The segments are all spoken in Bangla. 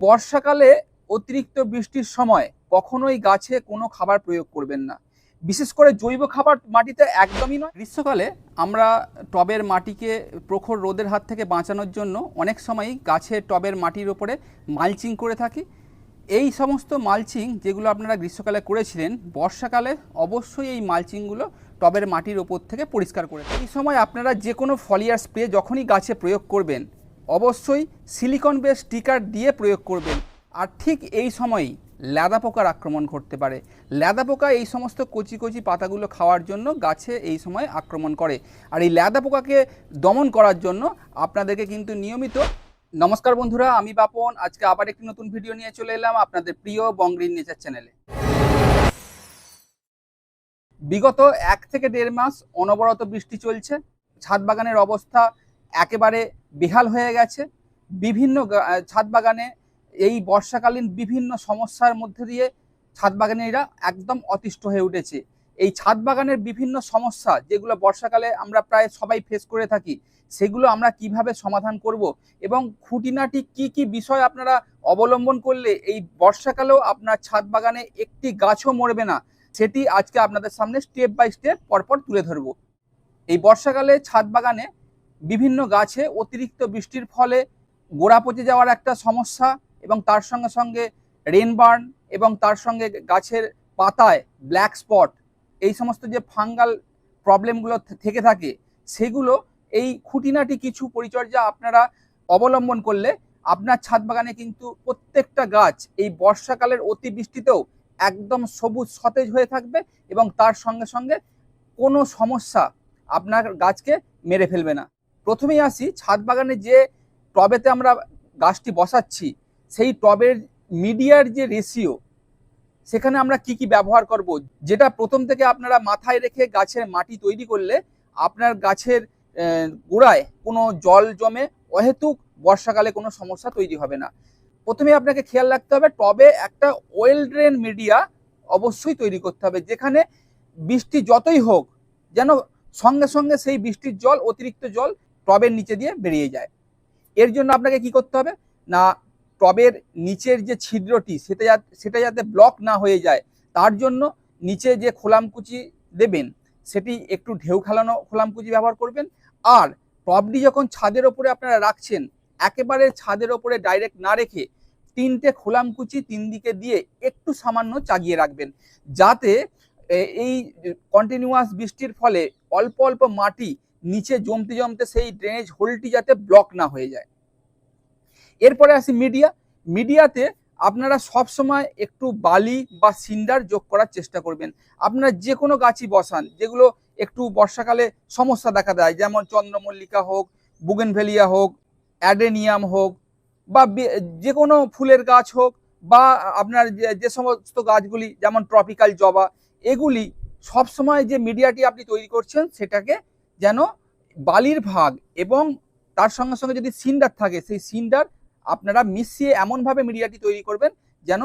বর্ষাকালে অতিরিক্ত বৃষ্টির সময় কখনোই গাছে কোনো খাবার প্রয়োগ করবেন না। বিশেষ করে জৈব খাবার মাটিতে একদমই নয়। গ্রীষ্মকালে আমরা টবের মাটিকে প্রখর রোদের হাত থেকে বাঁচানোর জন্য অনেক সময়ই গাছের টবের মাটির ওপরে মালচিং করে থাকি। এই সমস্ত মালচিং যেগুলো আপনারা গ্রীষ্মকালে করেছিলেন, বর্ষাকালে অবশ্যই এই মালচিংগুলো টবের মাটির ওপর থেকে পরিষ্কার করে এই সময় আপনারা যে কোনো ফলিয়ার স্প্রে যখনই গাছে প্রয়োগ করবেন অবশ্যই সিলিকন বেস স্টিকার দিয়ে প্রয়োগ করবেন। আর ঠিক এই সময়ই ল্যাদা পোকার আক্রমণ ঘটতে পারে। ল্যাদা পোকা এই সমস্ত কচি কচি পাতাগুলো খাওয়ার জন্য গাছে এই সময় আক্রমণ করে। আর এই ল্যাদা পোকাকে দমন করার জন্য আপনাদেরকে কিন্তু নিয়মিত নমস্কার বন্ধুরা, আমি বাপন। আজকে আবার একটি নতুন ভিডিও নিয়ে চলে এলাম আপনাদের প্রিয় বঙ্গ্রিন নেচার চ্যানেলে বিগত এক থেকে দেড় মাস অনবরত বৃষ্টি চলছে। ছাদ বাগানের অবস্থা একেবারে বেহাল হয়ে গেছে। বিভিন্ন ছাদ বাগানে এই বর্ষাকালীন বিভিন্ন সমস্যার মধ্যে দিয়ে ছাদ বাগানিরা একদম অতিষ্ঠ হয়ে উঠেছে। এই ছাদ বাগানের বিভিন্ন সমস্যা যেগুলো বর্ষাকালে আমরা প্রায় সবাই ফেস করে থাকি, সেগুলো আমরা কীভাবে সমাধান করব এবং খুঁটিনাটি কি কি বিষয় আপনারা অবলম্বন করলে এই বর্ষাকালেও আপনার ছাদ বাগানে একটি গাছও মরবে না, সেটি আজকে আপনাদের সামনে স্টেপ বাই স্টেপ পরপর তুলে ধরব। এই বর্ষাকালে ছাদ বাগানে বিভিন্ন গাছে অতিরিক্ত বৃষ্টির ফলে গোড়া পচে যাওয়ার একটা সমস্যা এবং তার সঙ্গে সঙ্গে রেনবার্ন এবং তার সঙ্গে গাছের পাতায় ব্ল্যাক স্পট এই সমস্ত যে ফাঙ্গাল প্রবলেমগুলো থেকে থাকে, সেগুলো এই খুঁটিনাটি কিছু পরিচর্যা আপনারা অবলম্বন করলে আপনার ছাদ বাগানে কিন্তু প্রত্যেকটা গাছ এই বর্ষাকালের অতিবৃষ্টিতেও একদম সবুজ সতেজ হয়ে থাকবে এবং তার সঙ্গে সঙ্গে কোনো সমস্যা আপনার গাছকে মেরে ফেলবে না। প্রথমেই আসি ছাদ বাগানে যে টবেতে আমরা গাছটি বসাচ্ছি, সেই টবের মিডিয়ার যে রেশিও সেখানে আমরা কি কি ব্যবহার করব? যেটা প্রথম থেকে আপনারা মাথায় রেখে গাছের মাটি তৈরি করলে আপনার গাছের গোড়ায় কোনো জল জমে, অহেতুক বর্ষাকালে কোনো সমস্যা তৈরি হবে না। প্রথমে আপনাকে খেয়াল রাখতে হবে, টবে একটা ওয়েল ড্রেন মিডিয়া অবশ্যই তৈরি করতে হবে, যেখানে বৃষ্টি যতই হোক, যেন সঙ্গে সঙ্গে সেই বৃষ্টির জল, অতিরিক্ত জল টবের নিচে দিয়ে বেরিয়ে যায়। এর জন্য আপনাকে কি করতে হবে? না, টবের নিচের যে ছিদ্রটি, সেটা যাতে সেটা যাতে ব্লক না হয়ে যায়, তার জন্য নিচে যে খোলামকুচি দেবেন, সেটি একটু ঢেউ খেলানো খোলামকুচি ব্যবহার করবেন। আর টবটি যখন ছাদের ওপরে আপনারা রাখছেন, একেবারে ছাদের ওপরে ডাইরেক্ট না রেখে তিনটে খোলামকুচি তিন দিকে দিয়ে একটু সামান্য চাগিয়ে রাখবেন, যাতে এই কন্টিনিউয়াস বৃষ্টির ফলে অল্প অল্প মাটি নিচে জমতে জমতে সেই ড্রেনেজ হোলটি যাতে ব্লক না হয়ে যায়। এরপরে আসি মিডিয়া মিডিয়াতে আপনারা সব সময় একটু বালি বা সিন্ডার যোগ করার চেষ্টা করবেন। আপনারা যে কোনো গাছই বসান, যেগুলো একটু বর্ষাকালে সমস্যা দেখা দেয়, যেমন চন্দ্রমল্লিকা হোক বুগেনভেলিয়া হোক অ্যাডেনিয়াম হোক, বা যে কোনো ফুলের গাছ হোক, বা আপনার যে যে সমস্ত গাছগুলি, যেমন ট্রপিক্যাল জবা, এগুলি সব সময় যে মিডিয়াটি আপনি তৈরি করছেন, সেটাকে যেন বালির ভাগ এবং তার সঙ্গে সঙ্গে যদি সিন্ডার থাকে, সেই সিন্ডার আপনারা মিশিয়ে এমনভাবে মিডিয়াটি তৈরি করবেন যেন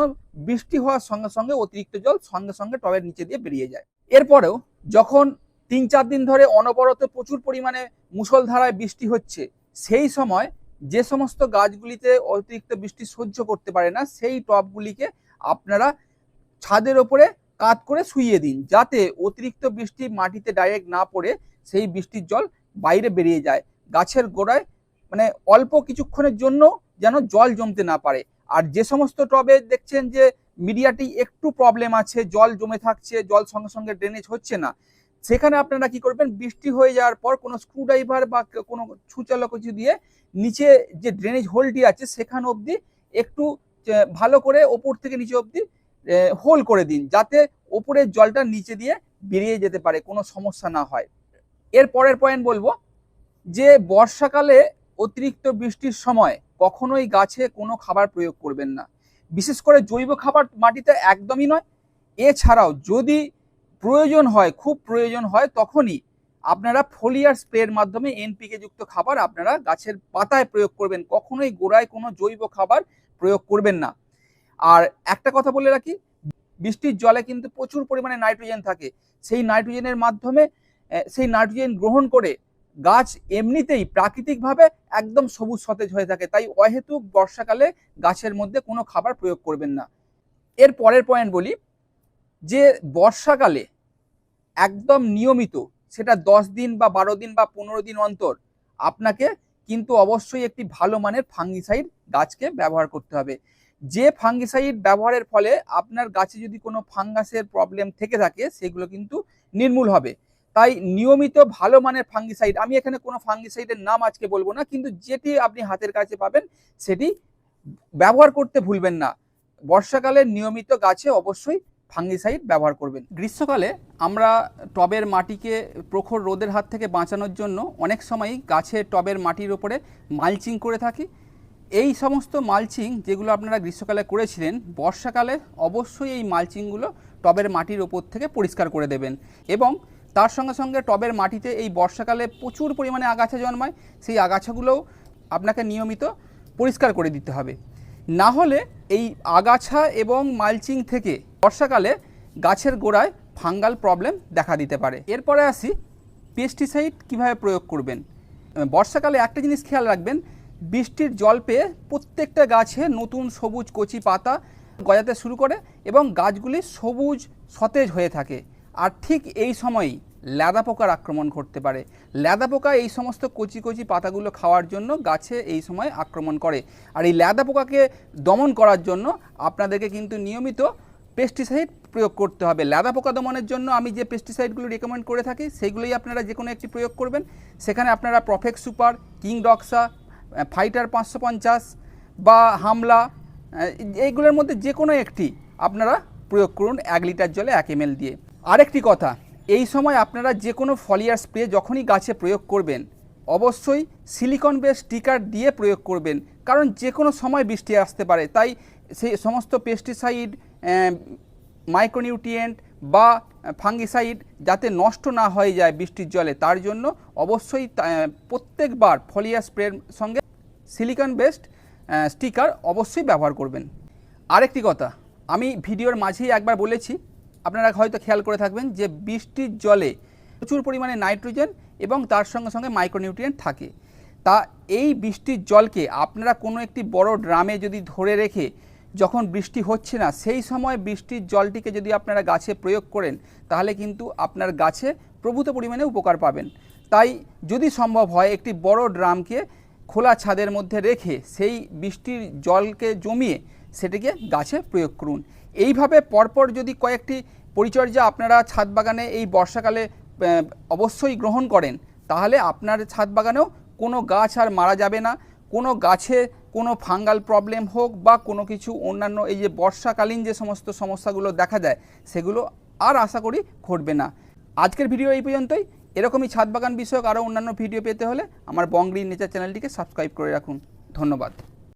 বৃষ্টি হওয়ার সঙ্গে সঙ্গে অতিরিক্ত জল সঙ্গে সঙ্গে টবের নিচে দিয়ে বেরিয়ে যায়। এরপরেও যখন তিন চার দিন ধরে অনবরত প্রচুর পরিমাণে মুষলধারায় বৃষ্টি হচ্ছে, সেই সময় যে সমস্ত গাছগুলিতে অতিরিক্ত বৃষ্টি সহ্য করতে পারে না, সেই টবগুলিকে আপনারা ছাদের ওপরে কাত করে শুইয়ে দিন, যাতে অতিরিক্ত বৃষ্টি মাটিতে ডাইরেক্ট না পড়ে সেই বৃষ্টির জল বাইরে বেরিয়ে যায়। গাছের গোড়ায় মানে অল্প কিছুক্ষণের জন্য যেন জল জমতে না পারে। আর যে সমস্ত টবে দেখছেন যে মিডিয়াটি একটু প্রবলেম আছে, জল জমে থাকছে, জল সঙ্গে সঙ্গে ড্রেনেজ হচ্ছে না, সেখানে আপনারা কি করবেন? বৃষ্টি হয়ে যাওয়ার পর কোনো স্ক্রুড্রাইভার বা কোনো ছুচালো কিছু দিয়ে নিচে যে ড্রেনেজ হোলটি আছে, সেখান অবধি একটু ভালো করে ওপর থেকে নিচে অবধি হোল করে দিন যাতে ওপরের জলটা নিচে দিয়ে বেরিয়ে যেতে পারে, কোনো সমস্যা না হয়। এর পরের পয়েন্ট বলব যে, বর্ষাকালে অতিরিক্ত বৃষ্টির সময় কখনোই গাছে কোনো খাবার প্রয়োগ করবেন না। বিশেষ করে জৈব খাবার মাটিতে একদমই নয়। এছাড়াও যদি প্রয়োজন হয়, খুব প্রয়োজন হয়, তখনই আপনারা ফোলিয়ার স্প্রের মাধ্যমে এনপিকে যুক্ত খাবার আপনারা গাছের পাতায় প্রয়োগ করবেন। কখনোই গোড়ায় কোনো জৈব খাবার প্রয়োগ করবেন না। আর একটা কথা বলে রাখি, বৃষ্টির জলে কিন্তু প্রচুর পরিমাণে নাইট্রোজেন থাকে। সেই নাইট্রোজেনের মাধ্যমে সেই নাইট্রোজেন গ্রহণ করে গাছ এমনিতেই প্রাকৃতিকভাবে একদম সবুজ সতেজ হয়ে থাকে। তাই অহেতুক বর্ষাকালে গাছের মধ্যে কোনো খাবার প্রয়োগ করবেন না। এর পরের পয়েন্ট বলি, যে বর্ষাকালে একদম নিয়মিত, সেটা দশ দিন বা বারো দিন বা পনেরো দিন অন্তর, আপনাকে কিন্তু অবশ্যই একটি ভালো মানের ফাঙ্গিসাইড গাছকে ব্যবহার করতে হবে। যে ফাঙ্গিসাইড ব্যবহারের ফলে আপনার গাছে যদি কোনো ফাঙ্গাসের প্রবলেম থেকে থাকে, সেগুলো কিন্তু নির্মূল হবে। তাই নিয়মিত ভালো মানের ফাঙ্গিসাইড আমি এখানে কোনো ফাঙ্গিসাইডের নাম আজকে বলব না, কিন্তু যেটি আপনি হাতের কাছে পাবেন, সেটি ব্যবহার করতে ভুলবেন না। বর্ষাকালে নিয়মিত গাছে অবশ্যই ফাঙ্গিসাইড ব্যবহার করবেন। গ্রীষ্মকালে আমরা টবের মাটিকে প্রখর রোদের হাত থেকে বাঁচানোর জন্য অনেক সময়ই গাছে টবের মাটির ওপরে মালচিং করে থাকি। এই সমস্ত মালচিং যেগুলো আপনারা গ্রীষ্মকালে করেছিলেন, বর্ষাকালে অবশ্যই এই মালচিংগুলো টবের মাটির ওপর থেকে পরিষ্কার করে দেবেন এবং তার সঙ্গে সঙ্গে টবের মাটিতে এই বর্ষাকালে প্রচুর পরিমাণে আগাছা জন্মায়, সেই আগাছাগুলোও আপনাকে নিয়মিত পরিষ্কার করে দিতে হবে। না হলে এই আগাছা এবং মালচিং থেকে বর্ষাকালে গাছের গোড়ায় ফাঙ্গাল প্রবলেম দেখা দিতে পারে। এরপরে আসি পেস্টিসাইড কীভাবে প্রয়োগ করবেন? বর্ষাকালে একটা জিনিস খেয়াল রাখবেন বৃষ্টির জল পেয়ে প্রত্যেকটা গাছে নতুন সবুজ কচি পাতা গজাতে শুরু করে এবং গাছগুলি সবুজ সতেজ হয়ে থাকে। আর ঠিক এই সময়ই ল্যাদা পোকার আক্রমণ করতে পারে। ল্যাদা পোকা এই সমস্ত কচি কচি পাতাগুলো খাওয়ার জন্য গাছে এই সময় আক্রমণ করে। আর এই ল্যাদা পোকাকে দমন করার জন্য আপনাদেরকে কিন্তু নিয়মিত পেস্টিসাইড প্রয়োগ করতে হবে। ল্যাদা পোকা দমনের জন্য আমি যে পেস্টিসাইডগুলো রেকমেন্ড করে থাকি সেইগুলোই আপনারা যে কোনো একটি প্রয়োগ করবেন। সেখানে আপনারা প্রফেক্ট সুপার কিং ডক্সা ফাইটার পাঁচশো পঞ্চাশ বা হামলা এইগুলোর মধ্যে যে কোনো একটি আপনারা প্রয়োগ করুন এক লিটার জলে এক এম দিয়ে। আরেকটি কথা, এই সময় আপনারা যে কোনো ফলিয়ার স্প্রে যখনই গাছে প্রয়োগ করবেন, অবশ্যই সিলিকন বেস স্টিকার দিয়ে প্রয়োগ করবেন, কারণ যে কোনো সময় বৃষ্টি আসতে পারে, তাই সেই সমস্ত পেস্টিসাইড মাইক্রোনিউট্রিয়েন্ট বা ফাঙ্গিসাইড যাতে নষ্ট না হয়ে যায় বৃষ্টির জলে, তার জন্য অবশ্যই প্রত্যেকবার ফলিয়া স্প্রের সঙ্গে সিলিকন বেসড স্টিকার অবশ্যই ব্যবহার করবেন। আরেকটি কথা, আমি ভিডিওর মাঝেই একবার বলেছি, আপনারা হয়তো খেয়াল করে থাকবেন যে বৃষ্টির জলে প্রচুর পরিমাণে নাইট্রোজেন এবং তার সঙ্গে সঙ্গে মাইক্রোনিউট্রিয়েন্ট থাকে। তা এই বৃষ্টির জলকে আপনারা কোনো একটি বড় ড্রামে যদি ধরে রেখে যখন বৃষ্টি হচ্ছে না, সেই সময় বৃষ্টির জলটিকে যদি আপনারা গাছে প্রয়োগ করেন, তাহলে কিন্তু আপনার গাছে প্রভূত পরিমাণে উপকার পাবেন। তাই যদি সম্ভব হয় একটি বড় ড্রামকে খোলা ছাদের মধ্যে রেখে সেই বৃষ্টির জলকে জমিয়ে সেটিকে গাছে প্রয়োগ করুন। এইভাবে পরপর যদি কয়েকটি পরিচর্যা আপনারা ছাদ বাগানে এই বর্ষাকালে অবশ্যই গ্রহণ করেন, তাহলে আপনার ছাদ বাগানেও কোনো গাছ আর মারা যাবে না। কোনো গাছে কোনো ফাঙ্গাল প্রবলেম হোক বা কোনো কিছু অন্যান্য এই যে বর্ষাকালীন যে সমস্ত সমস্যাগুলো দেখা যায়, সেগুলো আর আশা করি ঘটবে না। আজকের ভিডিও এই পর্যন্তই। এরকমই ছাদ বাগান বিষয়ক আরও অন্যান্য ভিডিও পেতে হলে আমার বংগ্রিন নেচার চ্যানেলটিকে সাবস্ক্রাইব করে রাখুন। ধন্যবাদ।